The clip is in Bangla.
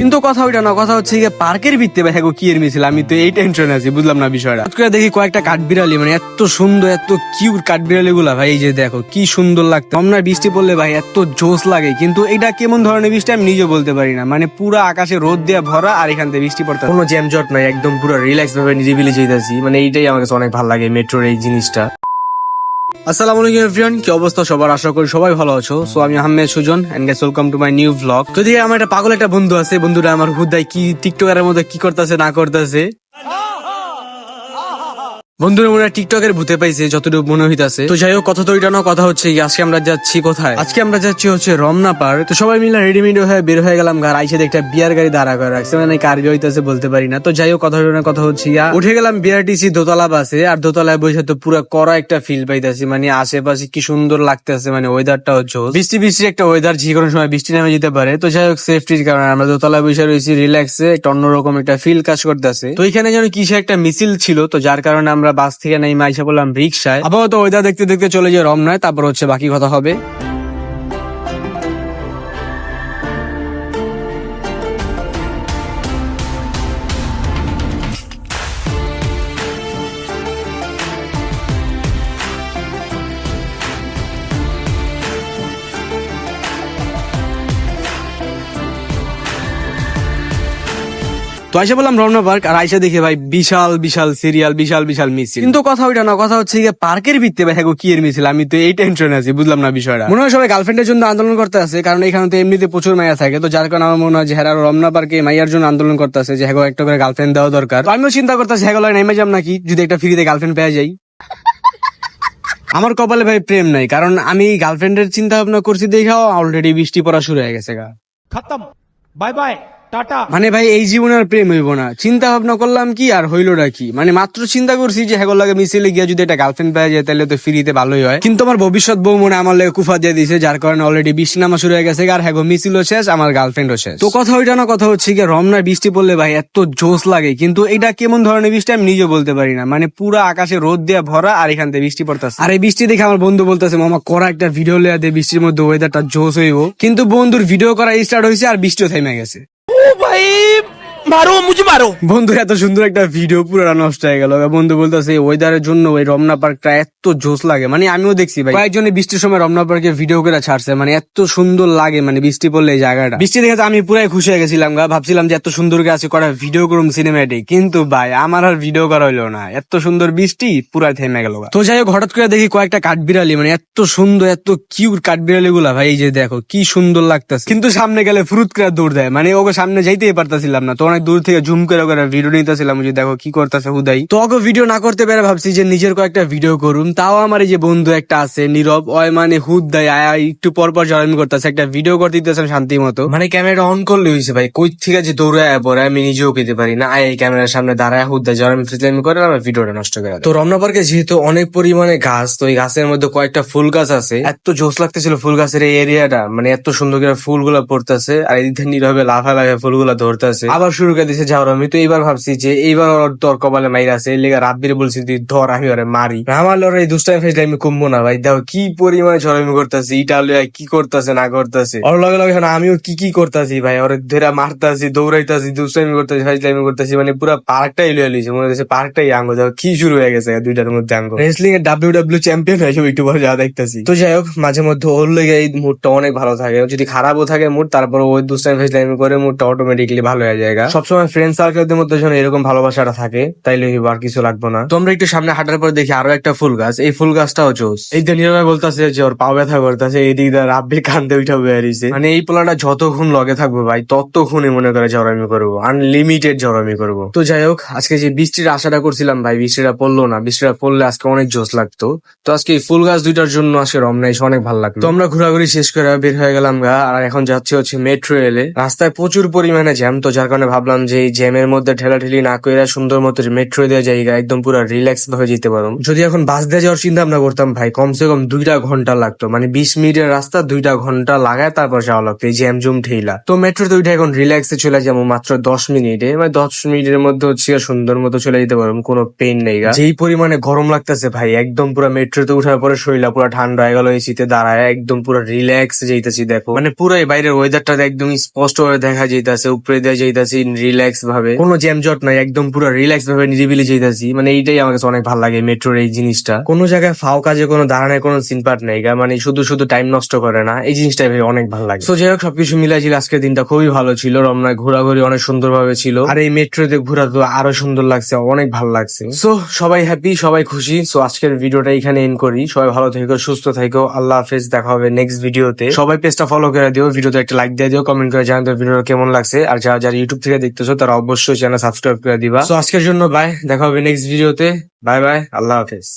কিন্তু কথা ওইটা না, কথা হচ্ছে গিয়ে পার্কের ভিত্তে ভাই কি এর মিছিল, আমি তো এই টেনশনে আছি, বুঝলাম না বিষয়টা। করে দেখি কয়েকটা কাঠবিড়ালি মানে এত সুন্দর, এত কিউট কাঠবিড়ালি গুলা ভাই, এই যে দেখো, কি সুন্দর লাগতো রমনার বৃষ্টি পড়লে ভাই এত জোশ লাগে, কিন্তু এটা কেমন ধরনের বৃষ্টি আমি নিজে বলতে পারি না। মানে পুরা আকাশে রোদ দিয়ে ভরা আর এখান থেকে বৃষ্টি পড়তে কোনো জ্যাম জট নাই, একদম পুরো রিল্যাক্স ভাবে নিরিবিলি যেতেছি মানে এইটাই আমার কাছে অনেক ভালো লাগে মেট্রোর এই জিনিসটা। আসসালামু আলাইকুম এভরিওয়ান কি অবস্থা সবার? আশা করি সবাই ভালো আছো। সো আমি Ahmed Sujon and guys welcome to my new blog যদি আমার একটা পাগল একটা বন্ধু আছে, বন্ধুটা আমার হুদাই কি টিকটকের মধ্যে কি করতেছে, না করতেছে? বন্ধুরা মনে টিকটকের ভূতে পাইছে, যতটুকু মনে হইতাছে। তো যাই হোক, কথা তো ওইটা কথা হচ্ছে আজকে আমরা যাচ্ছি কোথায়? আজকে আমরা যাচ্ছি হচ্ছে রমনা পার তো সবাই মিলে রেডিমেড হয়ে বের হয়ে গেলাম ঘর আইসে একটা বিয়ার গাড়ি দাঁড়া করে রাখছে মানে কার হইতাছে বলতে পারি না। তো যাই হোক, কথা ওইটা কথা হচ্ছে, ইয়া। উঠে গেলাম বিআরটিসি দোতলা বাসে, আর দোতলায় বসে তো পুরো কড়া একটা ফিল পাইতাছি। মানে আশেপাশে কি সুন্দর লাগতেছে মানে ওয়েদারটা হচ্ছে বৃষ্টি বৃষ্টি একটা ওয়েদার যে কোনো সময় বৃষ্টি নামে যেতে পারে। তো যাই হোক সেফটির কারণে আমরা দোতলায় বসে রয়েছি রিল্যাক্সে একটা অন্যরকম একটা ফিল কাজ করতেছে। তো এখানে যেন কিসে একটা মিছিল ছিল, তো যার কারণে আমরা বাস থেকে নেই মাইসা বললাম, রিক্সায়। আপাতত ওয়েদার দেখতে দেখতে চলে যায় রমনায়, তারপর হচ্ছে বাকি কথা হবে। তো আইসা বললাম রমনা পার্ক আর আইসা দেখে ভাই বিশাল বিশাল সিরিয়াল বিশাল বিশাল মিছিল। কিন্তু কথা ওইটা না কথা হচ্ছে গিয়ে পার্কের ভিত্তি ভাই কি এর মিছিল আমি তো এই টেনশনে আছি বুঝলাম না বিষয়টা। মনে হয় সবাই গার্লফ্রেন্ডের জন্য আন্দোলন করতে আছে কারণ এখানে তো এমনিতে প্রচুর মাইয়া থাকে তো যার কারণে আমার মনে হয় যে হ্যাঁ, রমনা পার্কে মাইয়ার জন্য আন্দোলন করতে আছে যে হ্যাঁ একটা করে গার্লফ্রেন্ড দেওয়া দরকার। তো আমিও চিন্তা করতেছি হ্যাঁ নেমে যাম নাকি যদি একটা ফ্রিতে গার্লফ্রেন্ড পেয়ে যাই। আমার কপালে ভাই প্রেম নাই কারণ আমি গার্লফ্রেন্ডের চিন্তা ভাবনা করছি দেখাও অলরেডি বৃষ্টি পড়া শুরু হয়ে গেছে গা। খতম বাই বাই মানে ভাই, এই জীবনে আর প্রেম হইব না। চিন্তা ভাবনা করলাম কি আর হইলোটা কি? মানে মাত্র চিন্তা করছি যে হেগো লাগে মিছিলে গিয়ে যদি একটা গার্লফ্রেন্ড পাওয়া যায়, তাহলে তো ফ্রিতে ভালোই হয়। কিন্তু আমার ভবিষ্যৎ বউ মনে আমার লাগে কুফা দিয়ে দিছে, যার কারণে অলরেডি বৃষ্টি নামা শুরু হয়ে গেছে, আর হেগো মিছিলও শেষ, আমার গার্লফ্রেন্ডও শেষ। তো কথা ওইটা না, কথা হচ্ছে কি রমনার বৃষ্টি পড়লে ভাই, এত জোশ লাগে। কিন্তু এটা কেমন ধরনের বৃষ্টি আমি নিজে বলতে পারি না। মানে পুরা আকাশে রোদ দিয়ে ভরা, আর এখান থেকে বৃষ্টি পড়তেছে। আর এই বৃষ্টি দেখে আমার বন্ধু বলতেছে, মামা করা একটা ভিডিও লেয়া দিয়ে বৃষ্টির মধ্যে ওয়েদারটা জোশ হইব। কিন্তু বন্ধুর ভিডিও করা স্টার্ট হয়েছে আর বৃষ্টিও থেমে গেছে। O Bahia মারো, মুজি মারো। বন্ধু, এত সুন্দর একটা ভিডিও পুরো নষ্ট হয়ে গেল। বন্ধু বলতেছে ওয়েদারের জন্য ওই রমনা পার্কটা এত জোস লাগে। মানে আমিও দেখছি ভাই, কয়েকজন বৃষ্টির সময় রমনা পার্কে ভিডিও করে ছাড়ছে। মানে এত সুন্দর লাগে মানে বৃষ্টি পড়লে এই জায়গাটা। বৃষ্টি দেখে তো আমি পুরাই খুশি হয়ে গেছিলাম গা। ভাবছিলাম যে এত সুন্দর গাছ করা ভিডিও করুম সিনেমাটিক কিন্তু ভাই, আমার আর ভিডিও করা হইল না। এত সুন্দর বৃষ্টি, পুরাই থেমে গেল তো যাই হোক, হঠাৎ করে দেখি কয়েকটা কাঠবিড়ালি মানে এত সুন্দর, এত কিউট কাঠবিড়ালি গুলা ভাই, এই যে দেখো, কি সুন্দর লাগতেছে। কিন্তু সামনে গেলে ফুরুত করে দৌড় দেয়। মানে ওকে সামনে যাইতেই পারতাছিলাম না। তো অনেক দূর থেকে জুম করে করে ভিডিও নিতেছিলাম যে দেখো কি করতেছে হুদাই। তো ওকে ভিডিও না করতে পেরে ভাবছি যে নিজের কয়েকটা ভিডিও করুম। তাও আমার এই যে বন্ধু একটা আছে নীরব ওই মানে হুদ দেয় আয়া একটু পর পর জয়েন করতেছে একটা ভিডিও করতে দিতেছেন শান্তি মতো। মানে ক্যামেরা অন করলে হয়েছে ভাই কই থেকে যে দৌড়ে আয়া পরে আমি নিজেও পেতে পারি না। আয় এই ক্যামেরার সামনে দাঁড়ায় হুদ দেয় জয়েন ফিল্ম করে আমার ভিডিওটা নষ্ট করে। তো রমনা পার্কে যেহেতু অনেক পরিমাণে গাছ তো এই গাছের মধ্যে কয়েকটা ফুল গাছ আছে। এত জোস লাগতেছিল ফুল গাছের এই এরিয়াটা মানে এত সুন্দর করে ফুলগুলা পড়তেছে আর এদিক থেকে নীরবে লাফা লাফা ফুলগুলা ধরতেছে। আবার শুরু করে দিছে যাওয়ার আমি তো এইবার ভাবছি যে এইবার ওর তোর কপালে মাইরা আছে লেগে রাব্বির বলছি তুই ধর, আমি ওরে মারি। আমার লড়ে এই দুষ্টাই ফেসলে আমি কমবো না, ভাই। দেখো, কি পরিমাণে চড়ামি করতেছি, ইটা লইয়া কি করতেছে, না করতেছে। ওর লগে লগে আমিও কি কি করতেছি, ভাই? ওরে ধরে মারতাছি, দৌড়াইতাছি, দুষ্টামি করতেছি, ফাইজলামি করতেছি মানে পুরো পার্কটাই লইয়া লইছে, মনে হচ্ছে পার্কটাই আঙ্গ। দেখো, কি শুরু হয়ে গেছে দুইটার মধ্যে আঙ্গ। রেসলিং এর ডাব্লিউ ডাব্লিউ চ্যাম্পিয়ন হয়ে একটু যা দেখতেছি। তো যাই হোক, মাঝে মধ্যে ওর লেগে এই মুডটা অনেক ভালো থাকে। যদি খারাপও থাকে মুড তারপর ওই দুষ্টামি ফাইজলামি করে মুডটা অটোমেটিকলি ভালো হয়ে যায় সবসময় ফ্রেন্ড সার্কেলদের মধ্যে যেন এরকম ভালোবাসাটা থাকে তাইলে আর কিছু লাগবে না। তো আমরা একটু সামনে হাঁটার পর দেখি আরও একটা ফুল গাছ। এই ফুল গাছটাও জোস। এই যে নীরবে বলতেছে যে ওর পাও ব্যথা করতেছে এইদিক দিয়ে রাব্বির কান্দে উঠা বেরিয়েছে মানে এই পোলাটা যতক্ষণ লগে থাকব ভাই ততক্ষণই মনে করে জড়ামি করব। আনলিমিটেড জড়ামি করব। তো যাই হোক আজকে যে বৃষ্টির আশাটা করছিলাম ভাই বৃষ্টিটা পড়ল না। বৃষ্টিটা পড়লে আজকে অনেক জোস লাগতো। তো আজকে এই ফুল গাছ দুইটার জন্য আজকে রমনা এসে অনেক ভালো লাগল। তো আমরা ঘোরাঘুরি শেষ করে বের হয়ে গেলাম গা আর এখন যাচ্ছি হচ্ছে মেট্রো রেলে। রাস্তায় প্রচুর পরিমাণে জ্যাম তো যার কারণে ভাবলাম যে জ্যামের মধ্যে ঠেলাঠেলি না কইরা সুন্দর মতো মেট্রো দেওয়া জায়গা একদম পুরো রিল্যাক্স ভাবে যেতে পারো যদি এখন বাস দিয়ে যাওয়ার চিন্তা ভাবনা করতাম, ভাই, কমসে কম দুইটা ঘণ্টা লাগতো। মানে বিশ মিনিটের রাস্তা, দুইটা ঘণ্টা লাগায় তারপর যাওয়া লাগতো। এই জ্যাম জুম ঠেলা তো মেট্রো মেট্রোতে উঠে এখন রিল্যাক্সে চলে যাব মাত্র দশ মিনিটে। মানে দশ মিনিটের মধ্যে হচ্ছে সুন্দর মতো চলে যেতে পারব কোনো পেন নেই। যেই পরিমাণে গরম লাগতেছে, ভাই, একদম পুরো মেট্রোতে উঠার পরে শরীরটা পুরো ঠান্ডা হয়ে গেল এই শীতে দাঁড়ায় একদম পুরো রিল্যাক্স যেতেছি, দেখো। মানে পুরো বাইরের ওয়েদারটা একদম স্পষ্ট ভাবে দেখা যাইতাছে, উপরে দিয়ে যাইতাছি রিল্যাক্স ভাবে কোনো জ্যাম জট নাই, একদম পুরো রিল্যাক্স ভাবে নিরিবিলি যাইতাছি মানে এইটাই আমার কাছে অনেক ভালো লাগে মেট্রোর এই জিনিসটা। কোনো জায়গায় ফাও কাজে কোনো দাঁড়ানোর কোনো নেই মানে শুধু শুধু টাইম নষ্ট করে না, এই জিনিসটাই ভাই অনেক ভালো লাগে। তো যাই হোক সবকিছু মিলাই ছিল আজকের দিনটা খুবই ভালো ছিল রমনায় ঘোরাঘুরি অনেক সুন্দর ভাবে ছিল। আর এই মেট্রোতে ঘোরা তো আরও সুন্দর লাগছে, অনেক ভালো লাগছে। সো সবাই হ্যাপি সবাই খুশি। সো আজকের ভিডিওটা এখানে এন্ড করি। সবাই ভালো থেকো, সুস্থ থেকো। আল্লাহ হাফেজ, দেখা হবে নেক্সট ভিডিওতে সবাই পেজটা ফলো করে দিও ভিডিওতে একটা লাইক দিয়ে দিও কমেন্ট করে জানাতে ভিডিওটা কেমন লাগছে। আর যারা যারা ইউটিউব থেকে দেখতেছো, তারা অবশ্যই চ্যানেল সাবস্ক্রাইব করে দিবা। তো আজকের জন্য বাই দেখা হবে নেক্সট ভিডিওতে বাই বাই আল্লাহ হাফেজ।